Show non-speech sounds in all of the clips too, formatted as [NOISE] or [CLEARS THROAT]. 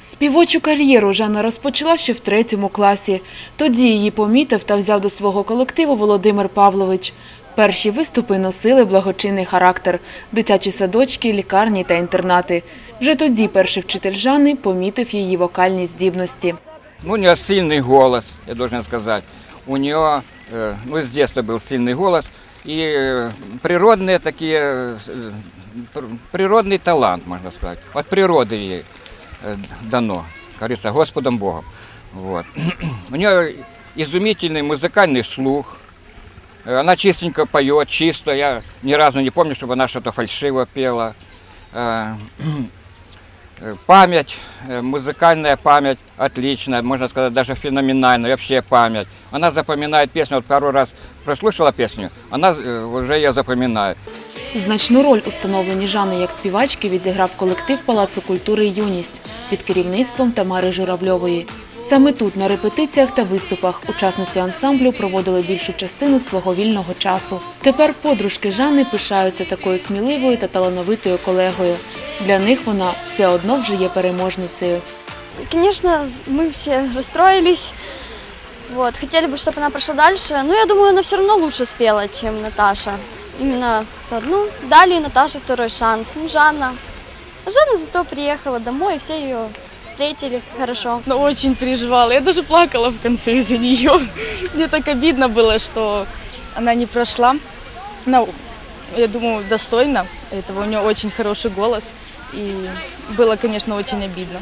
Співочу кар'єру Жанна розпочала ще в третьому класі. Тоді її помітив та взяв до свого колективу Володимир Павлович. Перші виступи носили благочинний характер – дитячі садочки, лікарні та інтернати. Вже тоді перший вчитель Жанни помітив її вокальні здібності. Ну, у нее сильный голос, я должен сказать. У нее, э, ну, с детства был сильный голос и э, природные такие, э, пр- природный талант, можно сказать. От природы ей э, Дано, как говорится, Господом Богом. Вот. [CLEARS THROAT] У нее изумительный музыкальный слух. Она чистенько поет, чисто. Я ни разу не помню, чтобы она что-то фальшиво пела. [CLEARS THROAT] Память, музыкальная память отличная, можно сказать, даже феноменальная, вообще память. Она запоминает песню, вот пару раз прослушала песню, она уже ее запоминает. Значну роль у становленні Жанни як співачки відіграв колектив Палацу культури «Юність» під керівництвом Тамари Журавльової. Саме тут, на репетиціях та виступах, учасниці ансамблю проводили більшу частину свого вільного часу. Тепер подружки Жанни пишаються такою сміливою та талановитою колегою. Для них вона все одно вже є переможницею. Конечно, мы все расстроились. Вот, хотели бы, чтобы она прошла дальше. Но я думаю, она все равно лучше спела, чем Наташа. Именно, ну, дали Наташе второй шанс. Ну, Жанна. Жанна зато приехала домой, и все ее встретили хорошо. Но очень переживала. Я даже плакала в конце из-за нее. [LAUGHS] Мне так обидно было, что она не прошла. Она, я думаю, достойна этого. У нее очень хороший голос. И было, конечно, очень обидно.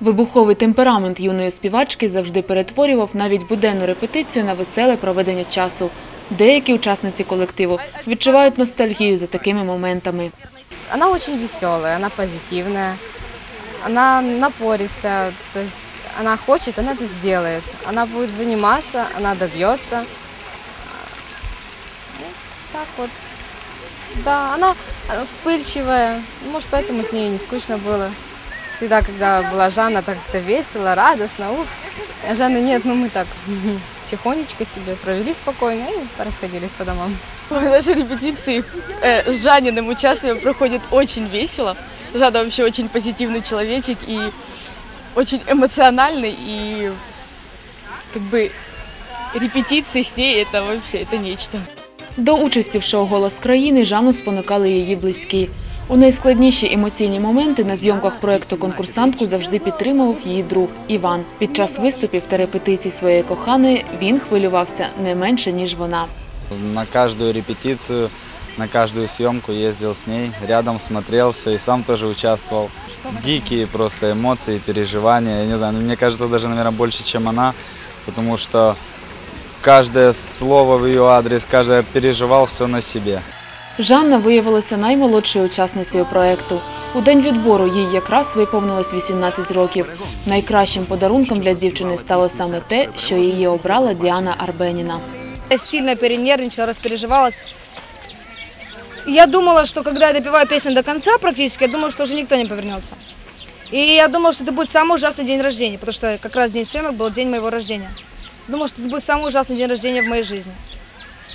Вибуховий темперамент юної співачки завжди перетворював навіть буденну репетицію на веселе проведення часу. Деякі учасниці колективу відчувають ностальгію за такими моментами. Она очень веселая, она позитивная, она напористая, то есть она хочет, она это сделает. Она будет заниматься, она добьется. Ну, Так вот. Да, она она вспыльчивая, ну, может, поэтому с ней не скучно было. Всегда, когда была Жанна, так как-то весело, радостно. Ух. А Жанны нет, ну мы так [LAUGHS] тихонечко себе провели спокойно и расходились по домам. Наши репетиции э, с Жаниным участием проходят очень весело. Жанна вообще очень позитивный человечек и очень эмоциональный. И как бы репетиции с ней это вообще это нечто. До участі в шоу Голос країни Жанну спонукали її близькі. У найскладніші емоційні моменти на зйомках проєкту конкурсантку завжди підтримував її друг Іван. Під час виступів та репетицій своєї коханої він хвилювався не менше ніж вона. На каждую репетицию, на каждую съемку ездил с ней, рядом смотрелся и сам тоже участвовал. Дикие просто эмоции, переживания. Я не знаю, ну, мне кажется, даже, наверное, больше, чем она, потому что каждое слово в ее адрес, каждое переживал все на себе. Жанна виявилася наймолодшою учасницею проєкту. У день відбору їй якраз виповнилось 18 років. Найкращим подарунком для дівчини стало саме те, що її обрала Діана Арбеніна. Я сильно перенервничала, распереживалась. И Я думала, что когда я допеваю песню до конца практически, я думала, что уже никто не повернется. И я думала, что это будет самый ужасный день рождения, потому что как раз день съемок был день моего рождения. Думала, что это будет самый ужасный день рождения в моей жизни.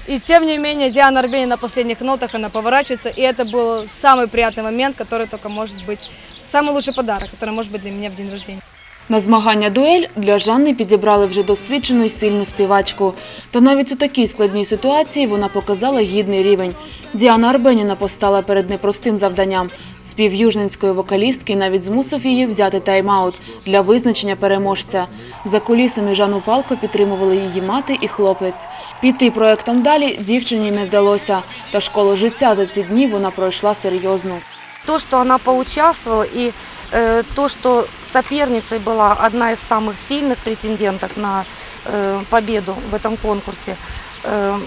И тем не менее, Диана Арбенина на последних нотах, она поворачивается, и это был самый приятный момент, который только может быть, самый лучший подарок, который может быть для меня в день рождения. На змагання дуель для Жанни підібрали вже досвідчену й сильну співачку. Та навіть у такій складній ситуації вона показала гідний рівень. Діана Арбеніна постала перед непростим завданням. Спів южненської вокалістки навіть змусив її взяти тайм-аут для визначення переможця. За кулісами Жанну Палко підтримували її мати і хлопець. Піти проектом далі дівчині не вдалося. Та школу життя за ці дні вона пройшла серйозно. То, что она поучаствовала и э, то, что соперницей была одна из самых сильных претенденток на э, победу в этом конкурсе, э,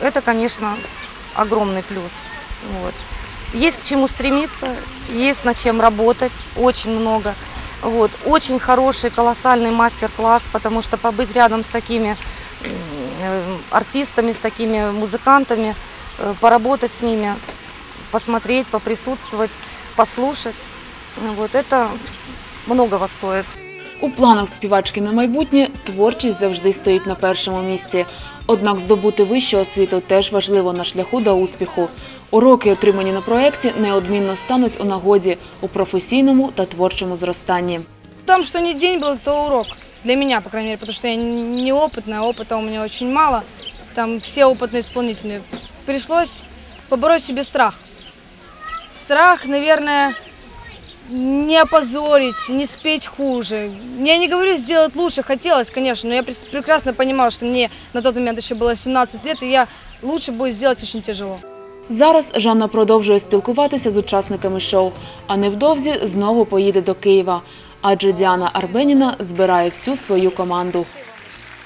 это, конечно, огромный плюс. Вот. Есть к чему стремиться, есть над чем работать, очень много. Вот. Очень хороший, колоссальный мастер-класс, потому что побыть рядом с такими артистами, с такими музыкантами, э, поработать с ними, посмотреть, поприсутствовать, послушать. Вот это многого стоит. У планах співачки на майбутнє творчість завжди стоїть на першому місці. Однак здобути вищу освіту теж важливо на шляху до успіху. Уроки, отримані на проєкті, неодмінно стануть у нагоді у професійному та творчому зростанні. там что ни день был, то урок. Для меня, по крайней мере, потому что я неопытная, опыта у меня очень мало. Там все опытные исполнители. Пришлось побороть в себе страх. Страх, наверное, не опозорить, не спеть хуже. Я не говорю сделать лучше, хотелось, конечно, но я прекрасно понимала, что мне на тот момент еще было 17 лет, и я лучше будет сделать очень тяжело. Зараз Жанна продовжує спілкуватися з учасниками шоу, а невдовзі знову поїде до Києва, адже Діана Арбеніна збирає всю свою команду.